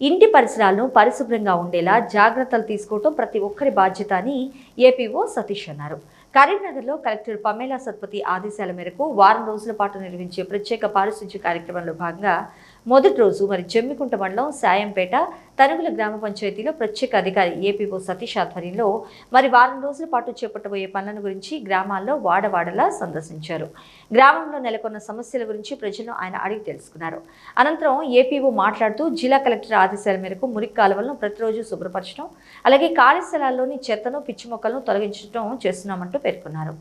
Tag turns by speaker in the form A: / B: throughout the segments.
A: ఇంటి పరిసరాలను పరిశుభ్రంగా ఉండేలా జాగ్రత్తలు తీసుకోవటం ప్రతి ఒక్కరి బాధ్యత అని ఏపీఓ సతీష్ అన్నారు. కరీంనగర్లో కలెక్టర్ పమేలా సత్పతి ఆదేశాల మేరకు వారం రోజుల పాటు నిర్వహించే ప్రత్యేక పారిశుధ్య కార్యక్రమంలో భాగంగా మొదటి రోజు మరి జమ్మికుంట మండలం సాయంపేట తనుగుల గ్రామ పంచాయతీలో ప్రత్యేక అధికారి ఏపీఓ సతీష్ ఆధ్వర్యంలో మరి వారం రోజుల పాటు చేపట్టబోయే పనులను గురించి గ్రామాల్లో వాడవాడలా సందర్శించారు. గ్రామంలో నెలకొన్న సమస్యల గురించి ప్రజలను ఆయన అడిగి తెలుసుకున్నారు. అనంతరం ఏపీఓ మాట్లాడుతూ జిల్లా కలెక్టర్ ఆదేశాల మేరకు మురికి కాలువలను ప్రతిరోజు శుభ్రపరచడం అలాగే ఖాళీ స్థలాల్లోని చెత్తను పిచ్చి మొక్కలను తొలగించడం చేస్తున్నామంటూ పేర్కొన్నారు.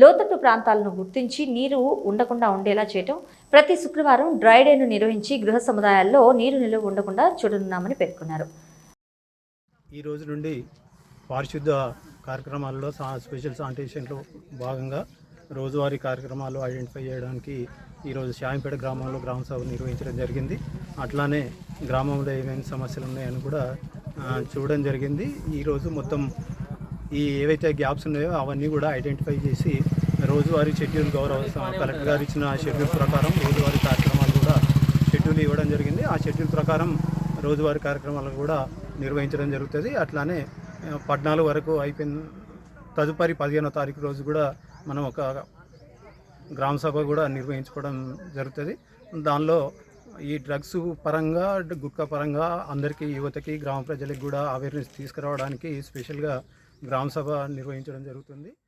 A: లోతట్టు ప్రాంతాలను గుర్తించి నీరు ఉండకుండా ఉండేలా చేయటం ప్రతి శుక్రవారం డ్రై డేను నిర్వహించి గృహ సముదాయాల్లో నీరు నిలువ ఉండకుండా చూడనున్నామని పేర్కొన్నారు.
B: ఈ రోజు నుండి పారిశుద్ధ కార్యక్రమాల్లో సా స్పెషల్ శానిటేషన్లో భాగంగా రోజువారీ కార్యక్రమాలు ఐడెంటిఫై చేయడానికి ఈరోజు శాయంపేట గ్రామంలో గ్రామ సభ నిర్వహించడం జరిగింది. అట్లానే గ్రామంలో ఏమేమి సమస్యలు ఉన్నాయని కూడా చూడడం జరిగింది. ఈరోజు మొత్తం ఈ ఏవైతే గ్యాప్స్ ఉన్నాయో అవన్నీ కూడా ఐడెంటిఫై చేసి రోజువారీ షెడ్యూల్ గౌరవ కలెక్టర్ గారు ఇచ్చిన షెడ్యూల్ ప్రకారం రోజువారీ కార్యక్రమాలు కూడా షెడ్యూల్ ఇవ్వడం జరిగింది. ఆ షెడ్యూల్ ప్రకారం రోజువారీ కార్యక్రమాలు కూడా నిర్వహించడం జరుగుతుంది. అట్లానే పద్నాలుగు వరకు అయిపోయిన తదుపరి పదిహేనో తారీఖు రోజు కూడా మనం ఒక గ్రామ సభ కూడా నిర్వహించుకోవడం జరుగుతుంది. దానిలో ఈ డ్రగ్స్ పరంగా గుట్కా పరంగా అందరికీ యువతకి గ్రామ ప్రజలకు కూడా అవేర్నెస్ తీసుకురావడానికి స్పెషల్గా గ్రామ సభ నిర్వహించడం జరుగుతుంది.